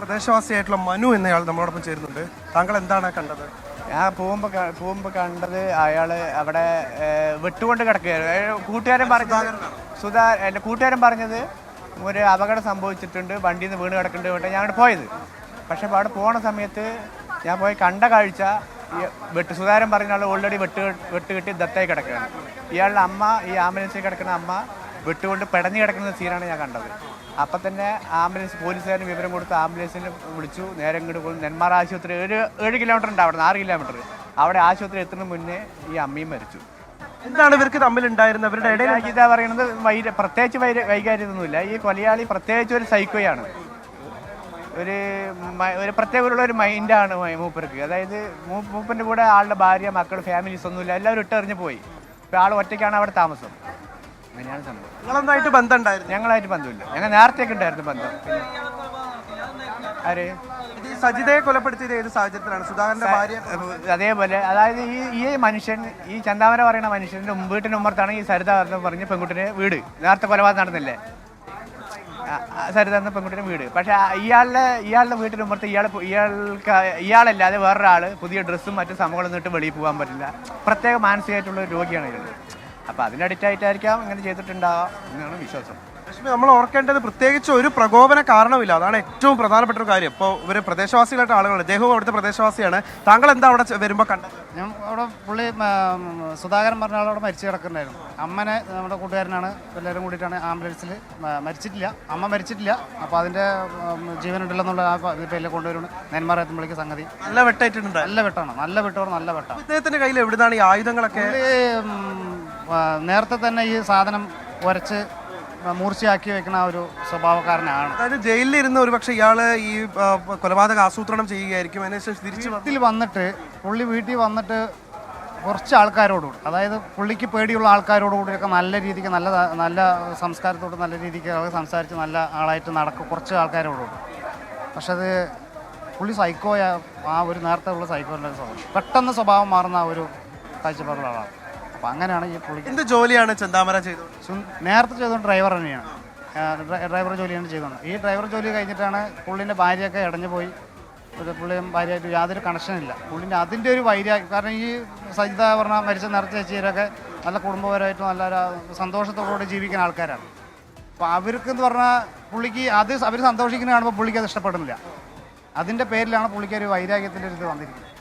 പ്രദേശവാസിയായിട്ടുള്ള മനു എന്നയാൾ നമ്മളോടൊപ്പം ചേരുന്നുണ്ട്. താങ്കൾ എന്താണ് കണ്ടത്? ഞാൻ പോകുമ്പോൾ പോകുമ്പോൾ കണ്ടത് അയാൾ അവിടെ വിട്ടുകൊണ്ട് കിടക്കുകയായിരുന്നു. കൂട്ടുകാരൻ പറഞ്ഞത് സുധാ എന്റെ കൂട്ടുകാരൻ പറഞ്ഞത് ഒരു അപകടം സംഭവിച്ചിട്ടുണ്ട് വണ്ടിയിൽ നിന്ന് വീണ് കിടക്കുന്നുണ്ട് ഞാൻ അവിടെ പോയത്. പക്ഷേ അവിടെ പോണ സമയത്ത് ഞാൻ പോയി കണ്ട കാഴ്ച വെട്ട് സുധാരൻ പറഞ്ഞ ആൾ ഓൾറെഡി വെട്ട് വെട്ട് കെട്ടി ദത്തായി കിടക്കുകയാണ്. ഇയാളുടെ അമ്മ ഈ ആംബുലൻസിൽ കിടക്കുന്ന അമ്മ വെട്ടുകൊണ്ട് പിടഞ്ഞു കിടക്കുന്ന സീനാണ് ഞാൻ കണ്ടത്. അപ്പം തന്നെ ആംബുലൻസ് പോലീസുകാരന് വിവരം കൊടുത്ത് ആംബുലൻസിന് വിളിച്ചു. നേരെ ഇങ്ങോട്ട് പോകും നെന്മാറ ആശുപത്രി ഒരു ഏഴ് കിലോമീറ്റർ ഉണ്ട് അവിടെ ആറ് കിലോമീറ്റർ അവിടെ ആശുപത്രി എത്തുന്നതിന് മുന്നേ ഈ അമ്മയും മരിച്ചു. എന്താണ് ഇവർക്ക് തമ്മിൽ ഉണ്ടായിരുന്നത് അവരുടെ ഇടയിൽ ഇതാ പറയുന്നത് വൈര പ്രത്യേകിച്ച് വൈര വൈകാര്യതൊന്നുമില്ല ഈ കൊലയാളി പ്രത്യേകിച്ച് ഒരു സൈക്കോയാണ് ഒരു ഒരു പ്രത്യേകമുള്ള ഒരു മൈൻഡാണ് മൂപ്പർക്ക്. അതായത് മൂപ്പന്റെ കൂടെ ആളുടെ ഭാര്യ മക്കൾ ഫാമിലീസ് ഒന്നുമില്ല. എല്ലാവരും ഇട്ടെറിഞ്ഞ് പോയി. ഇപ്പോൾ ആൾ ഒറ്റയ്ക്കാണ് അവിടെ താമസം. അങ്ങനെയാണ് സംഭവം. നിങ്ങളെന്തായിട്ട് ബന്ധം ഞങ്ങളായിട്ട് ബന്ധമില്ല. ഞങ്ങൾ നേരത്തെയൊക്കെ ഉണ്ടായിരുന്നു ബന്ധം. ആര്? ഇത് ഈ സജിതയെ കൊലപ്പെടുത്തിയത് ഏത് സാഹചര്യത്തിലാണ്? സുധാകരന്റെ ഭാര്യ അതേപോലെ. അതായത് ഈ ഈ മനുഷ്യൻ ഈ ചന്താമര പറയുന്ന മനുഷ്യന്റെ വീട്ടിന് ഉമ്മർത്താണ് ഈ സരിത എന്ന് പറഞ്ഞ പെൺകുട്ടിന് വീട്. നേരത്തെ കൊലപാതകം നടന്നില്ലേ? ആ, സരിത എന്ന പെൺകുട്ടിയുടെ വീട്. പക്ഷെ ഇയാളുടെ ഇയാളുടെ വീട്ടിന് ഉമ്മർത്ത് ഇയാൾ ഇയാൾക്ക് ഇയാളല്ലാതെ വേറൊരാൾ പുതിയ ഡ്രസ്സും മറ്റു സംഭവങ്ങളൊന്നും ഇട്ട് വെളിയിൽ പോകാൻ പറ്റില്ല. പ്രത്യേക മാനസികമായിട്ടുള്ള രോഗിയാണ് ഇയാൾ അപ്പോൾ അതിന് അഡിക്റ്റ് ആയിട്ടായിരിക്കാം ഇങ്ങനെ ചെയ്തിട്ടുണ്ടാവാം എന്നാണ് വിശ്വാസം. ലക്ഷ്മി നമ്മൾ ഓർക്കേണ്ടത് പ്രത്യേകിച്ച് ഒരു പ്രകോപന കാരണമില്ല അതാണ് ഏറ്റവും പ്രധാനപ്പെട്ട ഒരു കാര്യം. ഇപ്പോൾ ഇവർ പ്രദേശവാസികളായിട്ട് ആളുകൾ അദ്ദേഹവും അവിടുത്തെ പ്രദേശവാസിയാണ്. താങ്കൾ എന്താ അവിടെ വരുമ്പോൾ വരുമ്പോ കണ്ടത്? ഞാൻ അവിടെ പുള്ളി സുധാകരൻ പറഞ്ഞ ആളവിടെ മരിച്ചു കിടക്കുന്നുണ്ടായിരുന്നു. അമ്മനെ നമ്മുടെ കൂട്ടുകാരനാണ് എല്ലാവരും കൂടിയിട്ടാണ് ആംബുലൻസിൽ മരിച്ചിട്ടില്ല. അമ്മ മരിച്ചിട്ടില്ല. അപ്പോൾ അതിന്റെ ജീവനുണ്ടല്ലെന്നുള്ള ആ പേരിൽ കൊണ്ടുവരുന്നു നെന്മാറ എത്തുമ്പോഴേക്ക് സംഗതി. നല്ല വെട്ടായിട്ടുണ്ട്. നല്ല വെട്ടാണ്. നല്ല വെട്ടോർ നല്ല വെട്ടാണ്. അദ്ദേഹത്തിന്റെ കയ്യിൽ എവിടുന്നാണ് ഈ ആയുധങ്ങളൊക്കെ? നേരത്തെ തന്നെ ഈ സാധനം ഉരച്ച് മൂർച്ചയാക്കി വെക്കുന്ന ഒരു സ്വഭാവക്കാരനാണ്. അതായത് ജയിലിലിരുന്ന് ഒരുപക്ഷെ ഇയാൾ ഈ ആ, കൊലപാതക ആസൂത്രണം ചെയ്യുകയായിരിക്കും. അതിനുശേഷം തിരിച്ചു വന്ന് വീട്ടിൽ വന്നിട്ട് പുള്ളി വീട്ടിൽ വന്നിട്ട് കുറച്ച് ആൾക്കാരോടുകൂടി അതായത് പുള്ളിക്ക് പേടിയുള്ള ആൾക്കാരോടുകൂടിയൊക്കെ നല്ല രീതിക്ക് നല്ല നല്ല സംസ്കാരത്തോട് നല്ല രീതിക്ക് അവർ സംസാരിച്ച് നല്ല ആളായിട്ട് നടക്കും കുറച്ച് ആൾക്കാരോടുകൂടി പക്ഷെ അത് പുള്ളി സൈക്കോയ ആ ഒരു നേരത്തെ ഉള്ള സൈക്കോന്റെ സ്വഭാവം. പെട്ടെന്ന് സ്വഭാവം മാറുന്ന ആ ഒരു കാഴ്ചപ്പാടുള്ള ആളാണ്. അപ്പം അങ്ങനെയാണ് ഈ പുള്ളി എന്ത് ജോലിയാണ് ചെന്താമര ചെയ്തത്? നേരത്തെ ചെയ്തോ ഡ്രൈവർ തന്നെയാണ്. ആ, ഡ്രൈ- ഡ്രൈവർ ജോലിയാണ് ചെയ്തോണ്ട് ഈ ഡ്രൈവർ ജോലി കഴിഞ്ഞിട്ടാണ് പുള്ളിന്റെ ഭാര്യയൊക്കെ ഇടഞ്ഞു പോയി. ഒരു പുള്ളിയും ഭാര്യയായിട്ട് യാതൊരു കണക്ഷനില്ല പുള്ളിന്റെ പുള്ളിന്റെ അതിന്റെ ഒരു വൈരാഗ്യം കാരണം ഈ സജിത പറഞ്ഞ മരിച്ച നേരത്തെ ചേച്ചിയരൊക്കെ നല്ല കുടുംബപരമായിട്ട് നല്ല ഒരു സന്തോഷത്തോടുകൂടി ജീവിക്കുന്ന ആൾക്കാരാണ്. അപ്പോൾ അവർക്ക് എന്ന് പറഞ്ഞാൽ പുള്ളിക്ക് അത് അവർ സന്തോഷിക്കുന്ന കാണുമ്പോൾ പുള്ളിക്ക് അത് ഇഷ്ടപ്പെടുന്നില്ല. അതിന്റെ പേരിലാണ് പുള്ളിക്ക് ഒരു വൈരാഗ്യത്തിന്റെ ഒരു ഇത് വന്നിരിക്കുന്നത്.